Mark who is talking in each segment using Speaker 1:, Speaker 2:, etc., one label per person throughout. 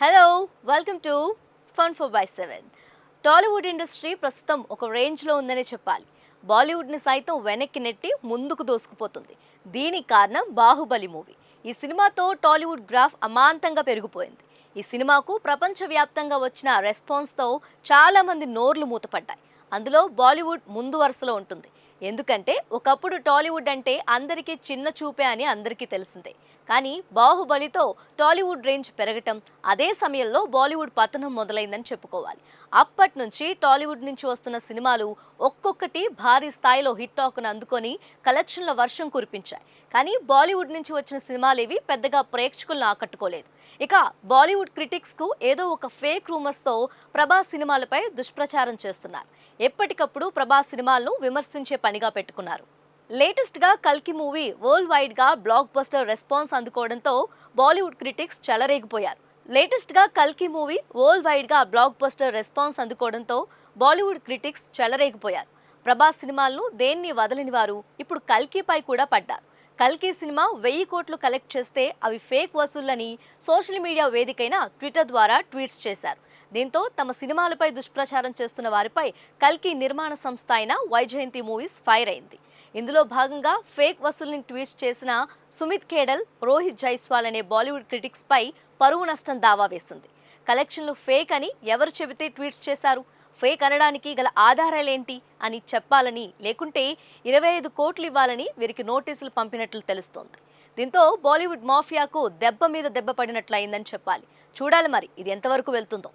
Speaker 1: Hello welcome to fun four by seven Tollywood industry ప్రస్తుతం ఒక రేంజ్లో ఉందనే చెప్పాలి. బాలీవుడ్ని సైతం వెనక్కి నెట్టి ముందుకు దోసుకుపోతుంది. దీనికి కారణం బాహుబలి మూవీ. ఈ సినిమాతో టాలీవుడ్ గ్రాఫ్ అమాంతంగా పెరిగిపోయింది. ఈ సినిమాకు ప్రపంచవ్యాప్తంగా వచ్చిన రెస్పాన్స్తో చాలామంది నోర్లు మూతపడ్డాయి. అందులో బాలీవుడ్ ముందు వరుసలో ఉంటుంది. ఎందుకంటే ఒకప్పుడు టాలీవుడ్ అంటే అందరికీ చిన్న చూపే అని అందరికీ తెలిసిందే. కానీ బాహుబలితో టాలీవుడ్ రేంజ్ పెరగటం అదే సమయంలో బాలీవుడ్ పతనం మొదలైందని చెప్పుకోవాలి. అప్పటి నుంచి టాలీవుడ్ నుంచి వస్తున్న సినిమాలు ఒక్కొక్కటి భారీ స్థాయిలో హిట్ అందుకొని కలెక్షన్ల వర్షం కురిపించాయి. కానీ బాలీవుడ్ నుంచి వచ్చిన సినిమాలేవి పెద్దగా ప్రేక్షకులను ఆకట్టుకోలేదు. ఇక బాలీవుడ్ క్రిటిక్స్కు ఏదో ఒక ఫేక్ రూమర్స్తో ప్రభాస్ సినిమాలపై దుష్ప్రచారం చేస్తున్నారు. ఎప్పటికప్పుడు ప్రభాస్ సినిమాలను విమర్శించే పనిగా పెట్టుకున్నారు. లేటెస్ట్గా కల్కి మూవీ వరల్డ్ వైడ్గా బ్లాక్ బస్టర్ రెస్పాన్స్ అందుకోవడంతో బాలీవుడ్ క్రిటిక్స్ చెలరేగిపోయారు. లేటెస్ట్గా కల్కి మూవీ వరల్డ్ వైడ్గా బ్లాక్ బస్టర్ రెస్పాన్స్ అందుకోవడంతో బాలీవుడ్ క్రిటిక్స్ చెలరేగిపోయారు. ప్రభాస్ సినిమాలను దేన్ని వదలని వారు ఇప్పుడు కల్కిపై కూడా పడ్డారు. కల్కి సినిమా వెయ్యి కోట్లు కలెక్ట్ చేస్తే అవి ఫేక్ వసూళ్ళని సోషల్ మీడియా వేదికైన ట్విట్టర్ ద్వారా ట్వీట్స్ చేశారు. దీంతో తమ సినిమాలపై దుష్ప్రచారం చేస్తున్న వారిపై కల్కి నిర్మాణ సంస్థ అయిన వైజయంతి మూవీస్ ఫైర్ అయింది. ఇందులో భాగంగా ఫేక్ వసూల్ని ట్వీట్ చేసిన సుమిత్ ఖేడల్ రోహిత్ జైస్వాల్ అనే బాలీవుడ్ క్రిటిక్స్పై పరువు నష్టం దావా వేసింది. కలెక్షన్లు ఫేక్ అని ఎవరు చెబితే ట్వీట్స్ చేశారు? ఫేక్ అనడానికి గల ఆధారాలేంటి అని చెప్పాలని లేకుంటే ఇరవై ఐదు కోట్లు ఇవ్వాలని వీరికి నోటీసులు పంపినట్లు తెలుస్తోంది. దీంతో బాలీవుడ్ మాఫియాకు దెబ్బ మీద దెబ్బ పడినట్లయిందని చెప్పాలి. చూడాలి మరి ఇది ఎంతవరకు వెళ్తుందో.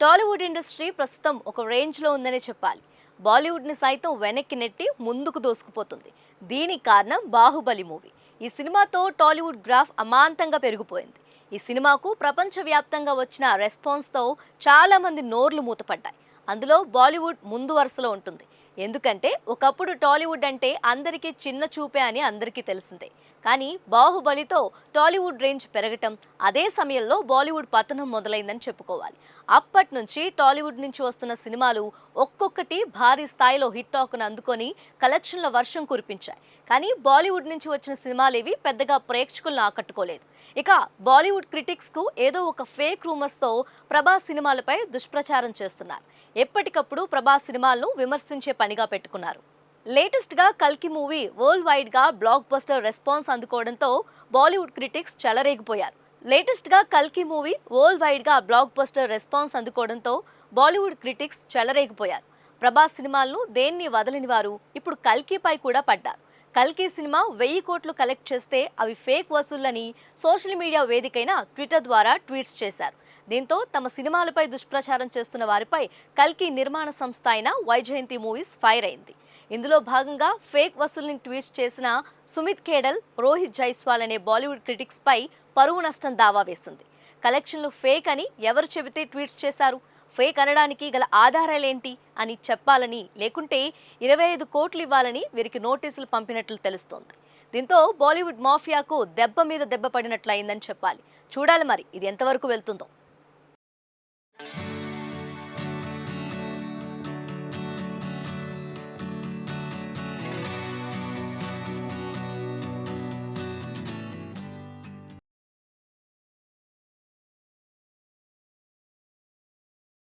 Speaker 1: టాలీవుడ్ ఇండస్ట్రీ ప్రస్తుతం ఒక రేంజ్లో ఉందనే చెప్పాలి. బాలీవుడ్ని సైతం వెనక్కి నెట్టి ముందుకు దోసుకుపోతుంది. దీనికి కారణం బాహుబలి మూవీ. ఈ సినిమాతో టాలీవుడ్ గ్రాఫ్ అమాంతంగా పెరిగిపోయింది. ఈ సినిమాకు ప్రపంచవ్యాప్తంగా వచ్చిన రెస్పాన్స్తో చాలామంది నోర్లు మూతపడ్డాయి. అందులో బాలీవుడ్ ముందు వరుసలో ఉంటుంది. ఎందుకంటే ఒకప్పుడు టాలీవుడ్ అంటే అందరికీ చిన్న చూపే అని అందరికీ తెలిసిందే. కానీ బాహుబలితో టాలీవుడ్ రేంజ్ పెరగటం అదే సమయంలో బాలీవుడ్ పతనం మొదలైందని చెప్పుకోవాలి. అప్పటి నుంచి టాలీవుడ్ నుంచి వస్తున్న సినిమాలు ఒక్కొక్కటి భారీ స్థాయిలో హిట్ టాక్ను అందుకొని కలెక్షన్ల వర్షం కురిపించాయి. కానీ బాలీవుడ్ నుంచి వచ్చిన సినిమాలేవి పెద్దగా ప్రేక్షకులను ఆకట్టుకోలేదు. ఇక బాలీవుడ్ క్రిటిక్స్కు ఏదో ఒక ఫేక్ రూమర్స్తో ప్రభాస్ సినిమాలపై దుష్ప్రచారం చేస్తున్నారు. ఎప్పటికప్పుడు ప్రభాస్ సినిమాలను విమర్శించే పనిగా పెట్టుకున్నారు. లేటెస్ట్గా కల్కి మూవీ వరల్డ్ వైడ్గా బ్లాక్ బస్టర్ రెస్పాన్స్ అందుకోవడంతో బాలీవుడ్ క్రిటిక్స్ చెలరేగిపోయారు. లేటెస్ట్గా కల్కి మూవీ వరల్డ్ వైడ్గా బ్లాక్ బస్టర్ రెస్పాన్స్ అందుకోవడంతో బాలీవుడ్ క్రిటిక్స్ చెలరేగిపోయారు. ప్రభాస్ సినిమాలను దేన్ని వదలని వారు ఇప్పుడు కల్కిపై కూడా పడ్డారు. కల్కి సినిమా వెయ్యి కోట్లు కలెక్ట్ చేస్తే అవి ఫేక్ వసూళ్ళని సోషల్ మీడియా వేదికైన ట్విట్టర్ ద్వారా ట్వీట్స్ చేశారు. దీంతో తమ సినిమాలపై దుష్ప్రచారం చేస్తున్న వారిపై కల్కి నిర్మాణ సంస్థ అయిన వైజయంతి మూవీస్ ఫైర్ అయింది. ఇందులో భాగంగా ఫేక్ వసూల్ని ట్వీట్ చేసిన సుమిత్ ఖేడల్ రోహిత్ జైస్వాల్ అనే బాలీవుడ్ క్రిటిక్స్పై పరువు నష్టం దావా వేసింది. కలెక్షన్లు ఫేక్ అని ఎవరు చెబితే ట్వీట్స్ చేశారు? ఫేక్ అనడానికి గల ఆధారాలేంటి అని చెప్పాలని లేకుంటే ఇరవై ఐదు కోట్లు ఇవ్వాలని వీరికి నోటీసులు పంపినట్లు తెలుస్తోంది. దీంతో బాలీవుడ్ మాఫియాకు దెబ్బ మీద దెబ్బ పడినట్లయిందని చెప్పాలి. చూడాలి మరి ఇది ఎంతవరకు వెళ్తుందో.